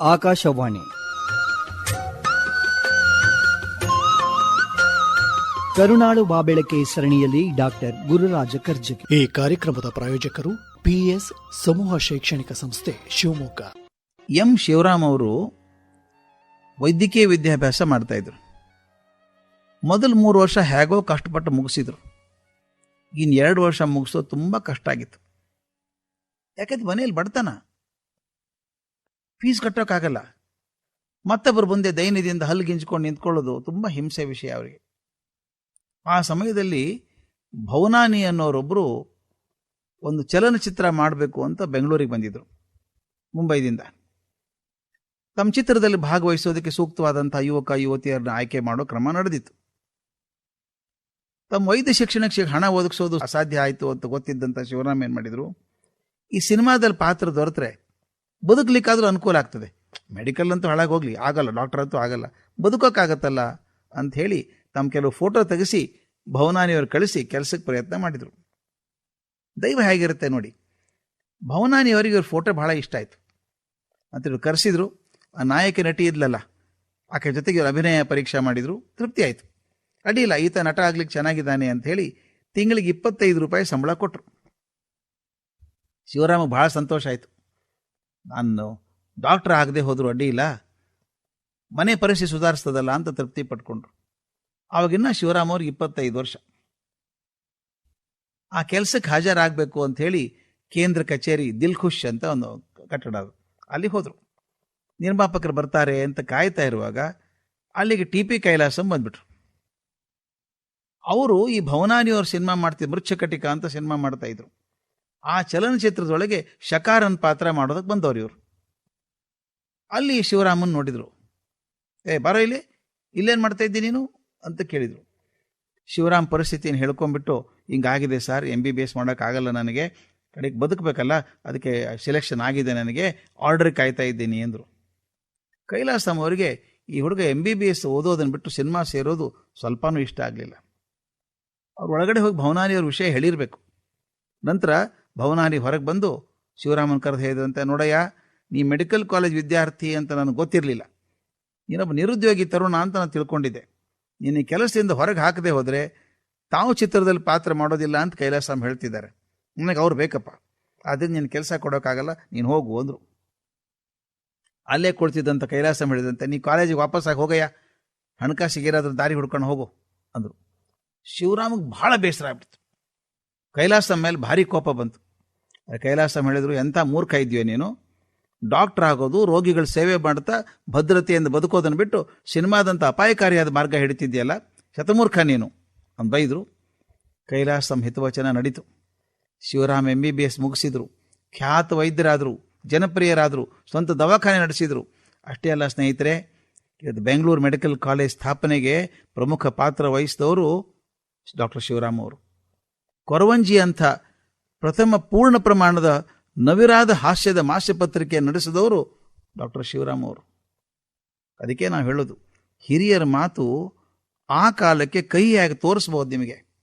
ಆಕಾಶವಾಣಿ. ಕರುನಾಳು ಬಾಬೆಳಕೆ ಸರಣಿಯಲ್ಲಿ ಡಾಕ್ಟರ್ ಗುರುರಾಜ ಕರ್ಜಗಿ ಈ ಕಾರ್ಯಕ್ರಮದ ಪ್ರಾಯೋಜಕರು ಪಿಎಸ್ ಸಮೂಹ ಶೈಕ್ಷಣಿಕ ಸಂಸ್ಥೆ ಶಿವಮೊಗ್ಗ. ಎಂ ಶಿವರಾಮ್ ಅವರು ವೈದ್ಯಕೀಯ ವಿದ್ಯಾಭ್ಯಾಸ ಮಾಡ್ತಾ ಇದ್ರು. ಮೊದಲು ಮೂರು ವರ್ಷ ಹೇಗೋ ಕಷ್ಟಪಟ್ಟು ಮುಗಿಸಿದ್ರು. ಇನ್ನು ಎರಡು ವರ್ಷ ಮುಗಿಸೋದು ತುಂಬ ಕಷ್ಟ ಆಗಿತ್ತು. ಯಾಕಂದ್ರೆ ಮನೆಯಲ್ಲಿ ಬಡತನ. ಫೀಸ್ ಕಟ್ಟೋಕ್ಕಾಗಲ್ಲ. ಮತ್ತೊಬ್ಬರು ಮುಂದೆ ದೈನ್ಯದಿಂದ ಹಲ್ಲು ಗಿಂಚ್ಕೊಂಡು ನಿಂತ್ಕೊಳ್ಳೋದು ತುಂಬ ಹಿಂಸೆ ವಿಷಯ ಅವರಿಗೆ. ಆ ಸಮಯದಲ್ಲಿ ಭವನಾನಿ ಅನ್ನೋರೊಬ್ಬರು ಒಂದು ಚಲನಚಿತ್ರ ಮಾಡಬೇಕು ಅಂತ ಬೆಂಗಳೂರಿಗೆ ಬಂದಿದ್ರು, ಮುಂಬೈದಿಂದ. ತಮ್ಮ ಚಿತ್ರದಲ್ಲಿ ಭಾಗವಹಿಸೋದಕ್ಕೆ ಸೂಕ್ತವಾದಂಥ ಯುವಕ, ಯುವತಿಯರನ್ನ ಆಯ್ಕೆ ಮಾಡೋ ಕ್ರಮ ನಡೆದಿತ್ತು. ತಮ್ಮ ವೈದ್ಯ ಶಿಕ್ಷಣಕ್ಕೆ ಹಣ ಒದಗಿಸೋದು ಅಸಾಧ್ಯ ಆಯಿತು ಅಂತ ಗೊತ್ತಿದ್ದಂಥ ಶಿವರಾಮ್ ಏನು ಮಾಡಿದ್ರು? ಈ ಸಿನಿಮಾದಲ್ಲಿ ಪಾತ್ರ ದೊರೆತರೆ ಬದುಕಲಿಕ್ಕಾದ್ರೂ ಅನುಕೂಲ ಆಗ್ತದೆ. ಮೆಡಿಕಲ್ ಅಂತೂ ಹಾಳಾಗಿ ಹೋಗ್ಲಿ, ಆಗಲ್ಲ ಡಾಕ್ಟರ್ ಅಂತೂ ಆಗಲ್ಲ. ಬದುಕೋಕ್ಕಾಗತ್ತಲ್ಲ ಅಂತ ಹೇಳಿ ತಮ್ಮ ಕೆಲವು ಫೋಟೋ ತೆಗೆಸಿ, ಭವನಾನಿಯವರು ಕಳಿಸಿ ಕೆಲಸಕ್ಕೆ ಪ್ರಯತ್ನ ಮಾಡಿದರು. ದೈವ ಹೇಗಿರುತ್ತೆ ನೋಡಿ, ಭವನಾನಿಯವರಿಗೆ ಇವ್ರ ಫೋಟೋ ಭಾಳ ಇಷ್ಟ ಆಯಿತು. ಅಂತೇಳಿ ಕರೆಸಿದ್ರು, ಆ ನಾಯಕಿ ನಟಿ ಇದ್ಲಲ್ಲ, ಆಕೆ ಜೊತೆಗೆ ಇವರು ಅಭಿನಯ ಪರೀಕ್ಷೆ ಮಾಡಿದರು, ತೃಪ್ತಿ ಆಯಿತು. ಅಡ್ಡಿಲ್ಲ ಈತ ನಟ ಆಗ್ಲಿಕ್ಕೆ ಚೆನ್ನಾಗಿದ್ದಾನೆ ಅಂತ ಹೇಳಿ ತಿಂಗಳಿಗೆ ಇಪ್ಪತ್ತೈದು ರೂಪಾಯಿ ಸಂಬಳ ಕೊಟ್ಟರು ಶಿವರಾಮ ಭಾಳ ಸಂತೋಷ ಆಯಿತು. ನಾನು ಡಾಕ್ಟರ್ ಆಗದೆ ಹೋದರೂ ಅಡ್ಡಿ ಇಲ್ಲ. ಮನೆ ಪರಿಸ್ಥಿತಿ ಸುಧಾರಿಸ್ತದಲ್ಲ ಅಂತ ತೃಪ್ತಿ ಪಟ್ಕೊಂಡ್ರು. ಆವಾಗಿನ್ನ ಶಿವರಾಮ್ ಅವ್ರಿಗೆ ಇಪ್ಪತ್ತೈದು ವರ್ಷ. ಆ ಕೆಲಸಕ್ಕೆ ಹಾಜರಾಗಬೇಕು ಅಂತ ಹೇಳಿ ಕೇಂದ್ರ ಕಚೇರಿ ದಿಲ್ ಖುಷ್ ಅಂತ ಒಂದು ಕಟ್ಟಡ ಅದು. ಅಲ್ಲಿ ಹೋದರು. ನಿರ್ಮಾಪಕರು ಬರ್ತಾರೆ ಅಂತ ಕಾಯ್ತಾ ಇರುವಾಗ ಅಲ್ಲಿಗೆ ಟಿ ಪಿ ಕೈಲಾಸಂ ಬಂದ್ಬಿಟ್ರು. ಅವರು ಈ ಭವನಾನಿಯವ್ರ ಸಿನಿಮಾ ಮಾಡ್ತಿದ್ರು ಮೃಚ್ಛಕಟಿಕ ಅಂತ ಸಿನಿಮಾ ಮಾಡ್ತಾ ಇದ್ರು. ಆ ಚಲನಚಿತ್ರದೊಳಗೆ ಶಕಾರನ್ ಪಾತ್ರ ಮಾಡೋದಕ್ಕೆ ಬಂದವರು ಇವರು. ಅಲ್ಲಿ ಶಿವರಾಮನ್ ನೋಡಿದ್ರು. ಏ, ಬರೋ ಇಲ್ಲಿ, ಇಲ್ಲೇನು ಮಾಡ್ತಾ ಇದ್ದೀನಿ ನೀನು? ಅಂತ ಕೇಳಿದರು. ಶಿವರಾಮ್ ಪರಿಸ್ಥಿತಿಯನ್ನು ಹೇಳ್ಕೊಂಬಿಟ್ಟು ಹಿಂಗಾಗಿದೆ sir M B B S ಮಾಡೋಕ್ಕಾಗಲ್ಲ ನನಗೆ, ಕಡೆಗೆ ಬದುಕಬೇಕಲ್ಲ, ಅದಕ್ಕೆ ಸೆಲೆಕ್ಷನ್ ಆಗಿದೆ ನನಗೆ ಆರ್ಡರ್ ಕಾಯ್ತಾ ಇದ್ದೀನಿ ಅಂದರು ಕೈಲಾಸಂ ಅವರಿಗೆ, ಈ ಹುಡುಗ ಎಂ ಬಿ ಬಿ ಎಸ್ ಓದೋದನ್ನು ಬಿಟ್ಟು ಸಿನಿಮಾ ಸೇರೋದು ಸ್ವಲ್ಪನೂ ಇಷ್ಟ ಆಗಲಿಲ್ಲ. ಅವ್ರ ಒಳಗಡೆ ಹೋಗಿ ಭವನಾನಿಯವ್ರ ವಿಷಯ ಹೇಳಿರಬೇಕು. ನಂತರ ಭವನಾನಿ ಹೊರಗೆ ಬಂದು, ಶಿವರಾಮನ್ ಕರೆದು ಹೇಳಿದಂತೆ ನೋಡಯ್ಯ, ನೀ ಮೆಡಿಕಲ್ ಕಾಲೇಜ್ ವಿದ್ಯಾರ್ಥಿ ಅಂತ ನನಗೆ ಗೊತ್ತಿರಲಿಲ್ಲ. ನೀನೊಬ್ಬ ನಿರುದ್ಯೋಗಿ ತರುಣ ಅಂತ ನಾನು ತಿಳ್ಕೊಂಡಿದ್ದೆ. ನೀನು ಈ ಕೆಲಸದಿಂದ ಹೊರಗೆ ಹಾಕದೆ ಹೋದರೆ, ತಾವು ಚಿತ್ರದಲ್ಲಿ ಪಾತ್ರ ಮಾಡೋದಿಲ್ಲ ಅಂತ ಕೈಲಾಸಂ ಹೇಳ್ತಿದ್ದಾರೆ. ನನಗೆ ಅವ್ರು ಬೇಕಪ್ಪ. ಆದ್ದರಿಂದ ನೀನು ಕೆಲಸ ಕೊಡೋಕ್ಕಾಗಲ್ಲ, ನೀನು ಹೋಗು, ಅಂದರು. ಅಲ್ಲೇ ಕೊಡ್ತಿದ್ದಂಥ ಕೈಲಾಸಂ ಹೇಳಿದಂತೆ, ನೀ ಕಾಲೇಜಿಗೆ ವಾಪಸ್ಸಾಗಿ ಹೋಗಯ್ಯ. ಹಣಕಾಸಿಗೆ ಏನಾದರೂ ದಾರಿ ಹುಡ್ಕೊಂಡು ಹೋಗು, ಅಂದರು. ಶಿವರಾಮಗೆ ಭಾಳ ಬೇಸರ ಆಗ್ಬಿಡ್ತು. ಕೈಲಾಸ ಮೇಲೆ ಭಾರಿ ಕೋಪ ಬಂತು. ಕೈಲಾಸಂ ಹೇಳಿದ್ರು, ಎಂಥ ಮೂರ್ಖ ಇದೆಯೋ ನೀನು? ಡಾಕ್ಟರ್ ಆಗೋದು, ರೋಗಿಗಳ ಸೇವೆ ಮಾಡ್ತಾ ಭದ್ರತೆಯಿಂದ ಬದುಕೋದನ್ನು ಬಿಟ್ಟು ಸಿನಿಮಾದಂಥ ಅಪಾಯಕಾರಿಯಾದ ಮಾರ್ಗ ಹಿಡಿತಿದ್ಯಲ್ಲ ಶತಮೂರ್ಖ ನೀನು. ಅಂತ ಬೈದರು. ಕೈಲಾಸಂ ಹಿತವಚನ ನಡೀತು. Shivaram M B B S ಮುಗಿಸಿದ್ರು. ಖ್ಯಾತ ವೈದ್ಯರಾದರು, ಜನಪ್ರಿಯರಾದರು, ಸ್ವಂತ ದವಾಖಾನೆ ನಡೆಸಿದರು. ಅಷ್ಟೇ ಅಲ್ಲ ಸ್ನೇಹಿತರೆ, ಇವತ್ತು ಬೆಂಗಳೂರು ಮೆಡಿಕಲ್ ಕಾಲೇಜ್ ಸ್ಥಾಪನೆಗೆ ಪ್ರಮುಖ ಪಾತ್ರ ವಹಿಸಿದವರು ಡಾಕ್ಟರ್ ಶಿವರಾಮ್ ಅವರು. ಕೊರವಂಜಿ ಅಂಥ ಪ್ರಥಮ ಪೂರ್ಣ ಪ್ರಮಾಣದ ನವಿರಾದ ಹಾಸ್ಯದ ಮಾಸ್ಯಪತ್ರಿಕೆ ನಡೆಸಿದವರು ಡಾಕ್ಟರ್ ಶಿವರಾಮ್ ಅವರು. ಅದಕ್ಕೆ ನಾವು ಹೇಳೋದು, ಹಿರಿಯರ ಮಾತು ಆ ಕಾಲಕ್ಕೆ ಕೈಯಾಗಿ ತೋರಿಸ್ಬೋದು ನಿಮಗೆ?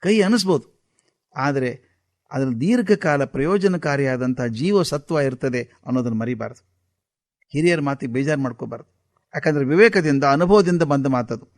ಕೈ ಅನಿಸ್ಬೋದು. ಆದರೆ ಅದರ ದೀರ್ಘಕಾಲ ಪ್ರಯೋಜನಕಾರಿಯಾದಂಥ ಜೀವ ಸತ್ವ ಇರ್ತದೆ ಅನ್ನೋದನ್ನು ಮರಿಬಾರ್ದು. ಹಿರಿಯರ ಮಾತಿಗೆ ಬೇಜಾರು ಮಾಡ್ಕೋಬಾರ್ದು. ಯಾಕಂದರೆ ವಿವೇಕದಿಂದ, ಅನುಭವದಿಂದ ಬಂದ ಮಾತದು.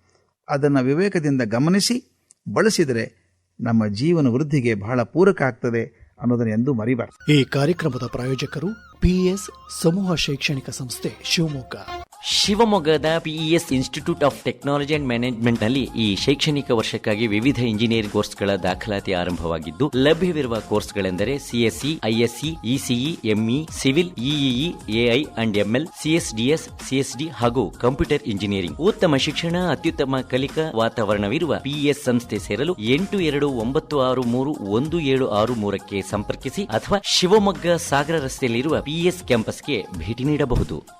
ಅದನ್ನು ವಿವೇಕದಿಂದ ಗಮನಿಸಿ, ಬಳಸಿದರೆ ನಮ್ಮ ಜೀವನ ವೃದ್ಧಿಗೆ ಬಹಳ ಪೂರಕ ಆಗ್ತದೆ ಅನ್ನೋದನ್ನು ಎಂದು ಮರಿಬಾರ್ದು. ಈ ಕಾರ್ಯಕ್ರಮದ ಪ್ರಾಯೋಜಕರು ಪಿಎಸ್ ಸಮೂಹ ಶೈಕ್ಷಣಿಕ ಸಂಸ್ಥೆ ಶಿವಮೊಗ್ಗ. ಶಿವಮೊಗ್ಗದ PES institute of technology and ಮ್ಯಾನೇಜ್ಮೆಂಟ್ನಲ್ಲಿ ಈ ಶೈಕ್ಷಣಿಕ ವರ್ಷಕ್ಕಾಗಿ ವಿವಿಧ ಇಂಜಿನಿಯರಿಂಗ್ ಕೋರ್ಸ್ಗಳ ದಾಖಲಾತಿ ಆರಂಭವಾಗಿದ್ದು, ಲಭ್ಯವಿರುವ ಕೋರ್ಸ್ಗಳೆಂದರೆ CSC ISC ECE ME civil EEE AI and ML CSDS CSD ಹಾಗೂ ಕಂಪ್ಯೂಟರ್ ಇಂಜಿನಿಯರಿಂಗ್ ಉತ್ತಮ ಶಿಕ್ಷಣ, ಅತ್ಯುತ್ತಮ ಕಲಿಕಾ ವಾತಾವರಣವಿರುವ ಪಿಇಎಸ್ ಸಂಸ್ಥೆ ಸೇರಲು ಎಂಟು ಎರಡು ಒಂಬತ್ತು ಆರು ಮೂರು ಒಂದು ಏಳು ಆರು ಮೂರಕ್ಕೆ ಸಂಪರ್ಕಿಸಿ ಅಥವಾ ಶಿವಮೊಗ್ಗ ಸಾಗರ ರಸ್ತೆಯಲ್ಲಿರುವ ಪಿಇಎಸ್ ಕ್ಯಾಂಪಸ್ಗೆ ಭೇಟಿ ನೀಡಬಹುದು.